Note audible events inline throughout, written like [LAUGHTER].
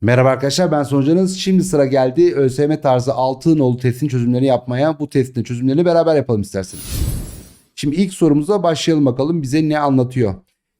Merhaba arkadaşlar ben Soncanız. Şimdi sıra geldi ÖSYM tarzı 6 nolu testin çözümlerini yapmaya. Bu testin çözümlerini beraber yapalım isterseniz. Şimdi ilk sorumuza başlayalım bakalım bize ne anlatıyor.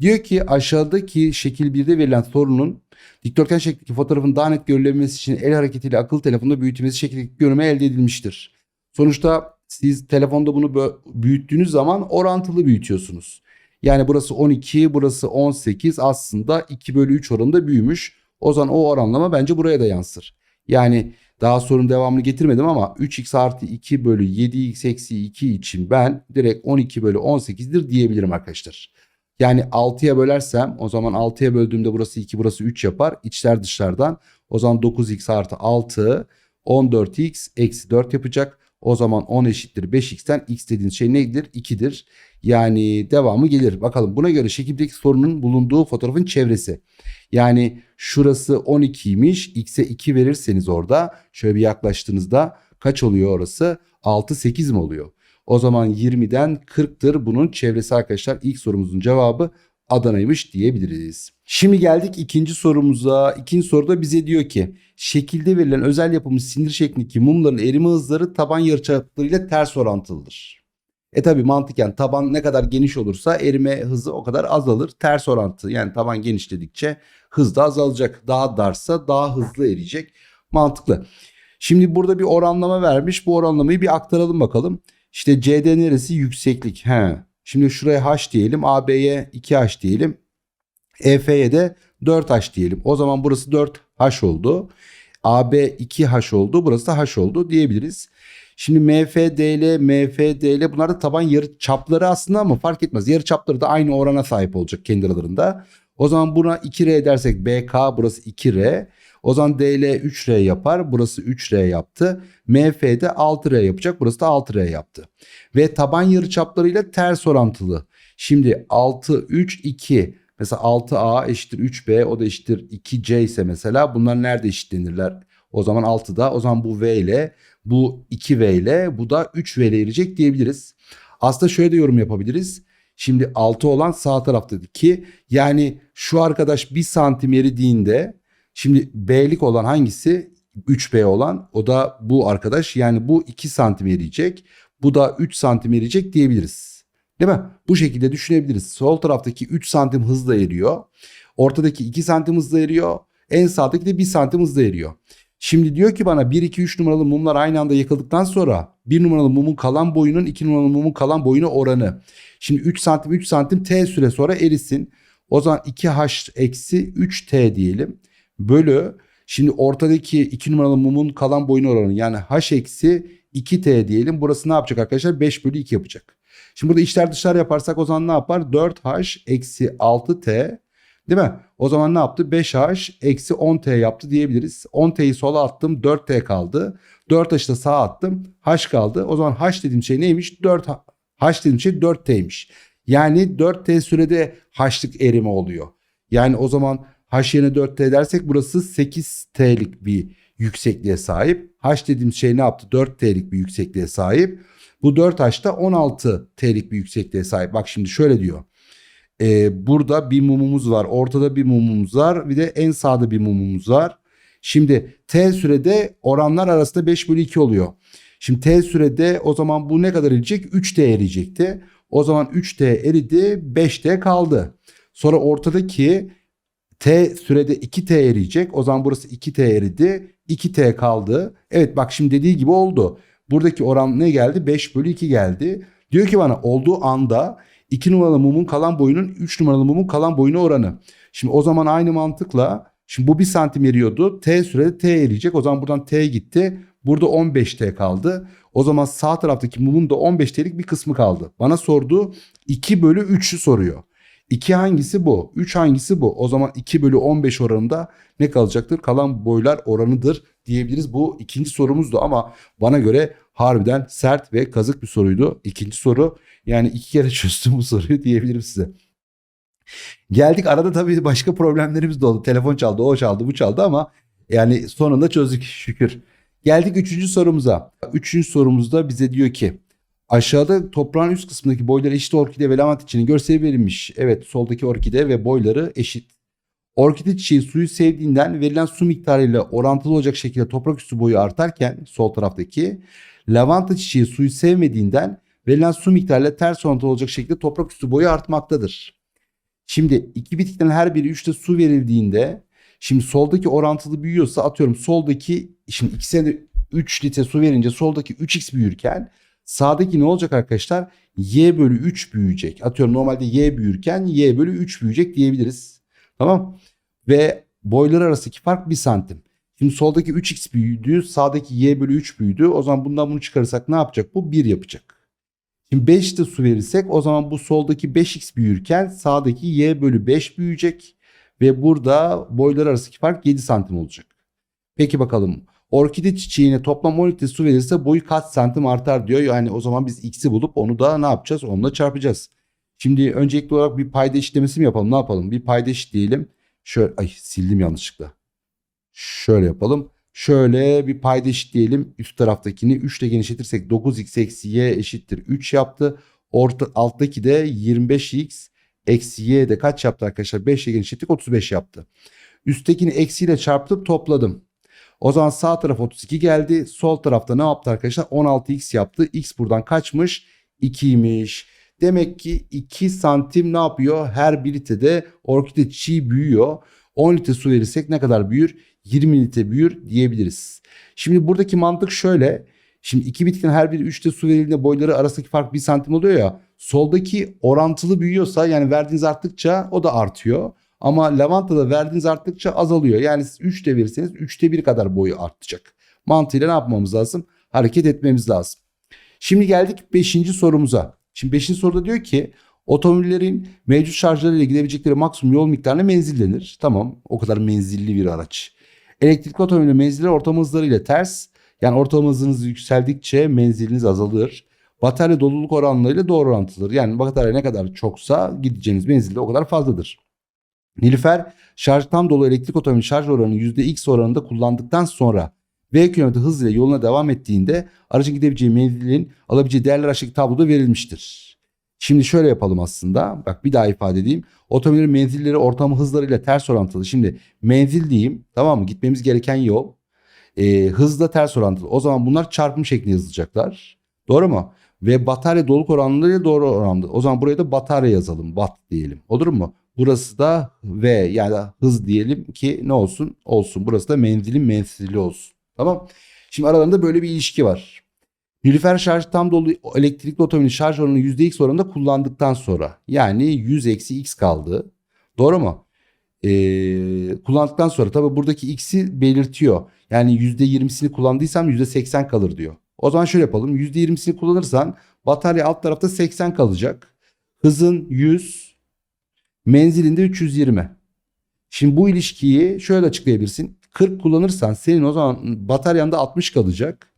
Diyor ki aşağıdaki şekil 1'de verilen sorunun dikdörtgen şeklindeki fotoğrafın daha net görülebilmesi için el hareketiyle akıllı telefonda büyütülmesi şeklindeki görünme elde edilmiştir. Sonuçta siz telefonda bunu büyüttüğünüz zaman orantılı büyütüyorsunuz. Yani burası 12, burası 18 aslında 2 bölü 3 oranında büyümüş. O zaman o oranlama bence buraya da yansır. Yani daha sorunun devamını getirmedim ama 3x artı 2 bölü 7x eksi 2 için ben direkt 12 bölü 18'dir diyebilirim arkadaşlar. Yani 6'ya bölersem o zaman 6'ya böldüğümde burası 2 burası 3 yapar. İçler dışlardan o zaman 9x artı 6 14x eksi 4 yapacak. O zaman 10 eşittir 5x'ten x dediğiniz şey nedir? 2'dir. Yani devamı gelir. Bakalım buna göre şekildeki sorunun bulunduğu fotoğrafın çevresi. Yani şurası 12'ymiş. X'e 2 verirseniz orada şöyle bir yaklaştığınızda kaç oluyor orası? 6 8 mi oluyor? O zaman 20'den 40'tır bunun çevresi arkadaşlar. İlk sorumuzun cevabı Adana'ymış diyebiliriz. Şimdi geldik ikinci sorumuza. İkinci soruda bize diyor ki şekilde verilen özel yapılmış sinir şeklindeki mumların erime hızları taban yarıçaplarıyla ters orantılıdır. E tabi mantıken taban ne kadar geniş olursa erime hızı o kadar azalır. Ters orantı yani taban genişledikçe hız da azalacak. Daha darsa daha hızlı eriyecek. Mantıklı. Şimdi burada bir oranlama vermiş. Bu oranlamayı bir aktaralım bakalım. İşte CD neresi? Yükseklik. He. Şimdi şuraya H diyelim. AB'ye 2H diyelim. EF'ye de 4H diyelim. O zaman burası 4H oldu. AB 2H oldu. Burası da H oldu diyebiliriz. Şimdi MFDL, MFDL bunlar da taban yarı çapları aslında ama fark etmez. Yarı çapları da aynı orana sahip olacak kendi aralarında. O zaman buna 2R dersek BK burası 2R. O zaman DL 3R yapar. Burası 3R yaptı. MF de 6R yapacak. Burası da 6R yaptı. Ve taban yarı çaplarıyla ters orantılı. Şimdi 6, 3, 2. Mesela 6A eşittir 3B o da eşittir 2C ise mesela bunlar nerede eşitlenirler? O zaman 6'da o zaman bu V ile bu 2V ile bu da 3V ile erecek diyebiliriz. Aslında şöyle de yorum yapabiliriz. Şimdi 6 olan sağ taraftaki yani şu arkadaş 1 santim eridiğinde şimdi B'lik olan hangisi? 3B olan o da bu arkadaş yani bu 2 santim eriyecek. Bu da 3 santim eriyecek diyebiliriz. Değil mi? Bu şekilde düşünebiliriz. Sol taraftaki 3 santim hızla eriyor. Ortadaki 2 santim hızla eriyor. En sağdaki de 1 santim hızla eriyor. Şimdi diyor ki bana 1, 2, 3 numaralı mumlar aynı anda yakıldıktan sonra 1 numaralı mumun kalan boyunun 2 numaralı mumun kalan boyunu oranı. Şimdi 3 santim 3 santim t süre sonra erisin. O zaman 2h eksi 3t diyelim. Bölü şimdi ortadaki 2 numaralı mumun kalan boyunu oranı yani h eksi 2t diyelim. Burası ne yapacak arkadaşlar? 5 bölü 2 yapacak. Şimdi burada içler dışlar yaparsak o zaman ne yapar? 4h eksi 6t Değil mi? O zaman ne yaptı? 5h eksi 10t yaptı diyebiliriz. 10t'yi sola attım 4t kaldı. 4h'ı da sağa attım h kaldı. O zaman h dediğim şey neymiş? 4 h dediğim şey 4t'ymiş. Yani 4t sürede h'lık erime oluyor. Yani o zaman h yerine 4t dersek burası 8t'lik bir yüksekliğe sahip. h dediğim şey ne yaptı? 4t'lik bir yüksekliğe sahip. Bu 4h da 16t'lik bir yüksekliğe sahip. Bak şimdi şöyle diyor. Ee, burada bir mumumuz var. Ortada bir mumumuz var. Bir de en sağda bir mumumuz var. Şimdi t sürede oranlar arasında 5 bölü 2 oluyor. Şimdi t sürede o zaman bu ne kadar eriyecek? 3t eriyecekti. O zaman 3t eridi 5t kaldı. Sonra ortadaki t sürede 2t eriyecek. O zaman burası 2t eridi. 2t kaldı. Evet bak şimdi dediği gibi oldu. Buradaki oran ne geldi? 5 bölü 2 geldi. Diyor ki bana olduğu anda 2 numaralı mumun kalan boyunun 3 numaralı mumun kalan boyunu oranı. Şimdi o zaman aynı mantıkla şimdi bu 1 santim eriyordu. T sürede T eriyecek. O zaman buradan T gitti. Burada 15T kaldı. O zaman sağ taraftaki mumun da 15T'lik bir kısmı kaldı. Bana sorduğu 2 bölü 3'ü soruyor. 2 hangisi bu? 3 hangisi bu? O zaman 2 bölü 15 oranında ne kalacaktır? Kalan boylar oranıdır diyebiliriz. Bu ikinci sorumuzdu ama bana göre harbiden sert ve kazık bir soruydu. İkinci soru yani iki kere [LAUGHS] çözdüm bu soruyu diyebilirim size. Geldik arada tabii başka problemlerimiz de oldu. Telefon çaldı, o çaldı, bu çaldı ama yani sonunda çözdük şükür. Geldik üçüncü sorumuza. Üçüncü sorumuzda bize diyor ki aşağıda toprağın üst kısmındaki boyları eşit orkide ve lavant içinin görseli verilmiş. Evet soldaki orkide ve boyları eşit. Orkide çiçeği suyu sevdiğinden verilen su miktarıyla orantılı olacak şekilde toprak üstü boyu artarken sol taraftaki lavanta çiçeği suyu sevmediğinden verilen su miktarıyla ters orantılı olacak şekilde toprak üstü boyu artmaktadır. Şimdi iki bitkiden her biri 3'te su verildiğinde şimdi soldaki orantılı büyüyorsa atıyorum soldaki şimdi ikisine de 3 litre su verince soldaki 3x büyürken sağdaki ne olacak arkadaşlar? y bölü 3 büyüyecek. Atıyorum normalde y büyürken y bölü 3 büyüyecek diyebiliriz. Tamam. Ve boyları arasındaki fark 1 santim. Şimdi soldaki 3x büyüdü, sağdaki y bölü 3 büyüdü. O zaman bundan bunu çıkarırsak ne yapacak? Bu 1 yapacak. Şimdi 5 de su verirsek o zaman bu soldaki 5x büyürken sağdaki y bölü 5 büyüyecek. Ve burada boyları arasındaki fark 7 santim olacak. Peki bakalım orkide çiçeğine toplam 10 litre su verirse boyu kaç santim artar diyor. Yani o zaman biz x'i bulup onu da ne yapacağız? Onunla çarpacağız. Şimdi öncelikli olarak bir payda eşitlemesi mi yapalım? Ne yapalım? Bir payda eşitleyelim. Şöyle ay sildim yanlışlıkla. Şöyle yapalım. Şöyle bir payda eşitleyelim. Üst taraftakini 3 ile genişletirsek 9x eksi y eşittir 3 yaptı. Orta, alttaki de 25x eksi y de kaç yaptı arkadaşlar? 5 ile genişlettik 35 yaptı. Üsttekini eksiyle çarptım topladım. O zaman sağ taraf 32 geldi. Sol tarafta ne yaptı arkadaşlar? 16x yaptı. X buradan kaçmış? 2'ymiş. Demek ki 2 santim ne yapıyor? Her bir litrede orkide çiğ büyüyor. 10 litre su verirsek ne kadar büyür? 20 litre büyür diyebiliriz. Şimdi buradaki mantık şöyle. Şimdi iki bitkinin her biri 3'te su verildiğinde boyları arasındaki fark 1 santim oluyor ya. Soldaki orantılı büyüyorsa yani verdiğiniz arttıkça o da artıyor. Ama lavantada verdiğiniz arttıkça azalıyor. Yani siz 3 de verirseniz 3'te 1 kadar boyu artacak. Mantığıyla ne yapmamız lazım? Hareket etmemiz lazım. Şimdi geldik 5. sorumuza. Şimdi 5. soruda diyor ki otomobillerin mevcut şarjlarıyla gidebilecekleri maksimum yol miktarına menzil denir. Tamam o kadar menzilli bir araç. Elektrikli otomobillerin menzilleri ortalama hızlarıyla ters. Yani ortalama hızınız yükseldikçe menziliniz azalır. Batarya doluluk oranlarıyla doğru orantılıdır. Yani batarya ne kadar çoksa gideceğiniz menzil de o kadar fazladır. Nilüfer şarj tam dolu elektrik otomobil şarj oranını %x oranında kullandıktan sonra V kilometre hız ile yoluna devam ettiğinde aracın gidebileceği menzilin alabileceği değerler aşağıdaki tabloda verilmiştir. Şimdi şöyle yapalım aslında. Bak bir daha ifade edeyim. Otomobillerin menzilleri ortalama hızlarıyla ters orantılı. Şimdi menzil diyeyim tamam mı? Gitmemiz gereken yol. E, hızla ters orantılı. O zaman bunlar çarpım şeklinde yazılacaklar. Doğru mu? Ve batarya doluluk oranlarıyla doğru oranlı. O zaman buraya da batarya yazalım. Bat diyelim. Olur mu? Burası da V yani hız diyelim ki ne olsun? Olsun. Burası da menzilin menzili olsun. Tamam. Şimdi aralarında böyle bir ilişki var. Nilüfer şarj tam dolu elektrikli otomobilin şarj oranını %x oranında kullandıktan sonra yani 100 eksi x kaldı. Doğru mu? Ee, kullandıktan sonra tabii buradaki x'i belirtiyor. Yani %20'sini kullandıysam %80 kalır diyor. O zaman şöyle yapalım. %20'sini kullanırsan batarya alt tarafta 80 kalacak. Hızın 100, menzilinde 320. Şimdi bu ilişkiyi şöyle açıklayabilirsin. 40 kullanırsan senin o zaman bataryanda 60 kalacak.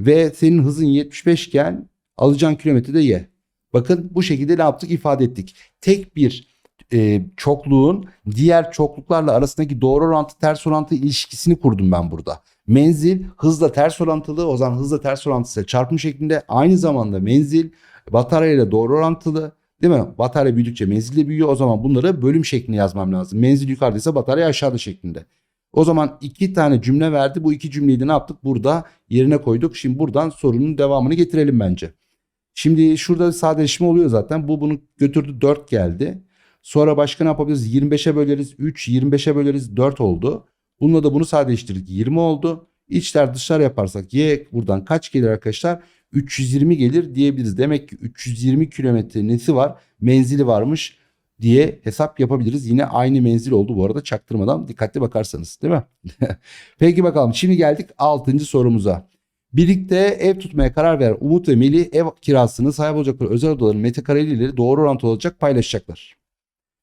Ve senin hızın 75 iken alacağın kilometrede y. Bakın bu şekilde ne yaptık ifade ettik. Tek bir e, çokluğun diğer çokluklarla arasındaki doğru orantı ters orantı ilişkisini kurdum ben burada. Menzil hızla ters orantılı o zaman hızla ters orantısı çarpım şeklinde aynı zamanda menzil batarya ile doğru orantılı. Değil mi? Batarya büyüdükçe menzil de büyüyor. O zaman bunları bölüm şeklinde yazmam lazım. Menzil yukarıdaysa batarya aşağıda şeklinde. O zaman iki tane cümle verdi. Bu iki cümleyi de ne yaptık? Burada yerine koyduk. Şimdi buradan sorunun devamını getirelim bence. Şimdi şurada sadeleşme oluyor zaten. Bu bunu götürdü 4 geldi. Sonra başka ne yapabiliriz? 25'e böleriz. 3, 25'e böleriz. 4 oldu. Bununla da bunu sadeleştirdik. 20 oldu. İçler dışlar yaparsak y buradan kaç gelir arkadaşlar? 320 gelir diyebiliriz. Demek ki 320 kilometre nesi var? Menzili varmış diye hesap yapabiliriz. Yine aynı menzil oldu bu arada çaktırmadan dikkatli bakarsanız değil mi? [LAUGHS] Peki bakalım şimdi geldik 6. sorumuza. Birlikte ev tutmaya karar veren Umut ve Melih ev kirasını sahip olacakları özel odaların metrekarelileri doğru orantılı olacak paylaşacaklar.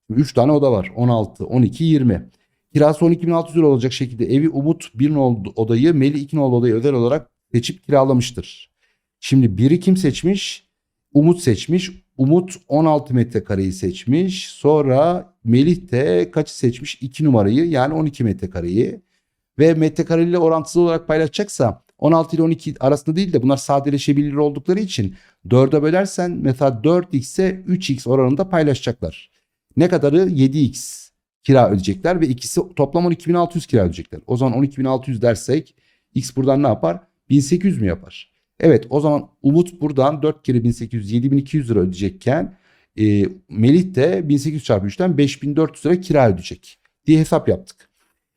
3 tane oda var. 16, 12, 20. Kirası 12.600 lira olacak şekilde evi Umut bir odayı Melih iki odayı özel olarak seçip kiralamıştır. Şimdi biri kim seçmiş? Umut seçmiş. Umut 16 metrekareyi seçmiş. Sonra Melih de kaçı seçmiş? 2 numarayı yani 12 metrekareyi. Ve metrekareyle orantılı olarak paylaşacaksa 16 ile 12 arasında değil de bunlar sadeleşebilir oldukları için 4'e bölersen mesela 4x ise 3x oranında paylaşacaklar. Ne kadarı? 7x. kira ödeyecekler ve ikisi toplam 12.600 kira ödeyecekler. O zaman 12.600 dersek X buradan ne yapar? 1800 mü yapar? Evet o zaman Umut buradan 4 kere 1800 7200 lira ödeyecekken e, Melih de 1800 çarpı 3'ten 5400 lira kira ödeyecek diye hesap yaptık.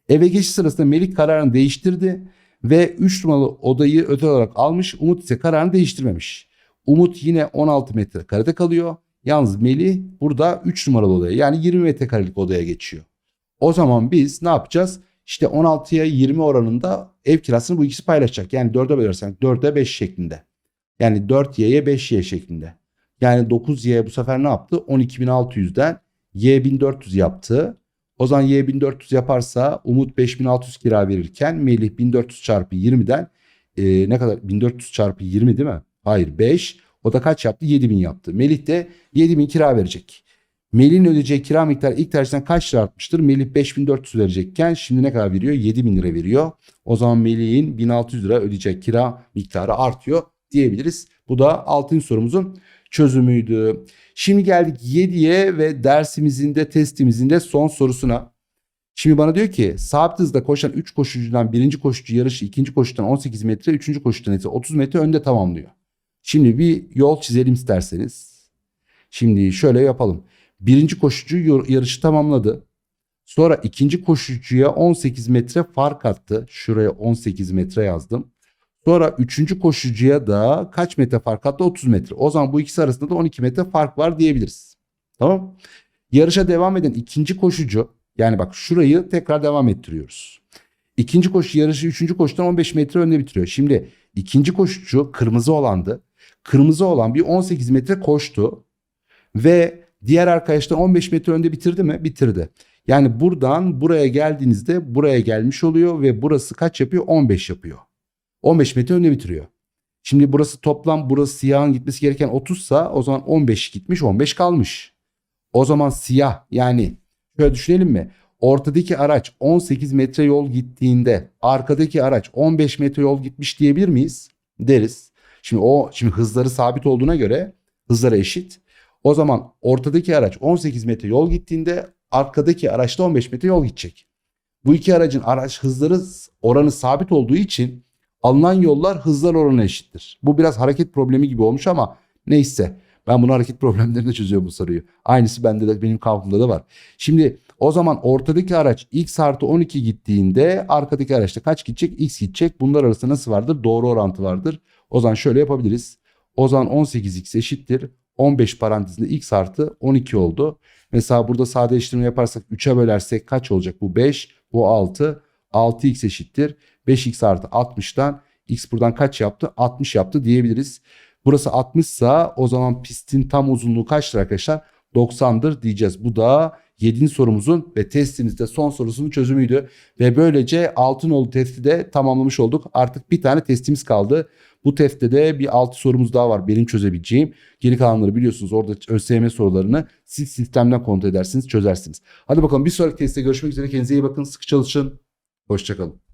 Eve geçiş sırasında Melih kararını değiştirdi ve 3 numaralı odayı özel olarak almış. Umut ise kararını değiştirmemiş. Umut yine 16 metrekarede kalıyor. Yalnız Melih burada 3 numaralı odaya yani 20 metrekarelik odaya geçiyor. O zaman biz ne yapacağız? İşte 16'ya 20 oranında ev kirasını bu ikisi paylaşacak. Yani 4'e bölersen 4'e 5 şeklinde. Yani 4y'ye 5y şeklinde. Yani 9y bu sefer ne yaptı? 12.600'den y 1400 yaptı. O zaman y 1400 yaparsa Umut 5600 kira verirken Melih 1400 çarpı 20'den e, ne kadar 1400 çarpı 20 değil mi? Hayır 5. O da kaç yaptı? 7000 yaptı. Melih de 7000 kira verecek. Melih'in ödeyeceği kira miktarı ilk tercihten kaç lira artmıştır? Melih 5400 verecekken şimdi ne kadar veriyor? 7000 lira veriyor. O zaman Melih'in 1600 lira ödeyecek kira miktarı artıyor diyebiliriz. Bu da 6. sorumuzun çözümüydü. Şimdi geldik 7'ye ve dersimizin de testimizin de son sorusuna. Şimdi bana diyor ki sabit hızda koşan 3 koşucudan birinci koşucu yarışı ikinci koşudan 18 metre, üçüncü koşudan ise 30 metre önde tamamlıyor. Şimdi bir yol çizelim isterseniz. Şimdi şöyle yapalım. Birinci koşucu yarışı tamamladı. Sonra ikinci koşucuya 18 metre fark attı. Şuraya 18 metre yazdım. Sonra üçüncü koşucuya da kaç metre fark attı? 30 metre. O zaman bu ikisi arasında da 12 metre fark var diyebiliriz. Tamam. Yarışa devam eden ikinci koşucu yani bak şurayı tekrar devam ettiriyoruz. İkinci koşu yarışı üçüncü koşudan 15 metre önde bitiriyor. Şimdi ikinci koşucu kırmızı olandı. Kırmızı olan bir 18 metre koştu ve diğer arkadaşlar 15 metre önde bitirdi mi? Bitirdi. Yani buradan buraya geldiğinizde buraya gelmiş oluyor ve burası kaç yapıyor? 15 yapıyor. 15 metre önde bitiriyor. Şimdi burası toplam burası siyahın gitmesi gereken 30 sa o zaman 15 gitmiş 15 kalmış. O zaman siyah yani şöyle düşünelim mi? Ortadaki araç 18 metre yol gittiğinde arkadaki araç 15 metre yol gitmiş diyebilir miyiz? Deriz. Şimdi o şimdi hızları sabit olduğuna göre hızları eşit. O zaman ortadaki araç 18 metre yol gittiğinde arkadaki araç da 15 metre yol gidecek. Bu iki aracın araç hızları oranı sabit olduğu için alınan yollar hızlar oranı eşittir. Bu biraz hareket problemi gibi olmuş ama neyse. Ben bunu hareket [LAUGHS] problemlerinde çözüyorum bu soruyu. Aynısı bende de benim kafamda da var. Şimdi o zaman ortadaki araç x artı 12 gittiğinde arkadaki araçta kaç gidecek? x gidecek. Bunlar arasında nasıl vardır? Doğru orantı vardır. O zaman şöyle yapabiliriz. O zaman 18x eşittir. 15 parantezinde x artı 12 oldu. Mesela burada sadeleştirme yaparsak 3'e bölersek kaç olacak? Bu 5, bu 6. 6x eşittir. 5x artı 60'tan x buradan kaç yaptı? 60 yaptı diyebiliriz. Burası 60 sa o zaman pistin tam uzunluğu kaçtır arkadaşlar? 90'dır diyeceğiz. Bu da 7. sorumuzun ve testimizde son sorusunun çözümüydü. Ve böylece Altınoluk testi de tamamlamış olduk. Artık bir tane testimiz kaldı. Bu testte de bir 6 sorumuz daha var benim çözebileceğim. Geri kalanları biliyorsunuz orada ÖSYM sorularını siz sistemden kontrol edersiniz çözersiniz. Hadi bakalım bir sonraki testte görüşmek üzere. Kendinize iyi bakın sıkı çalışın. Hoşçakalın.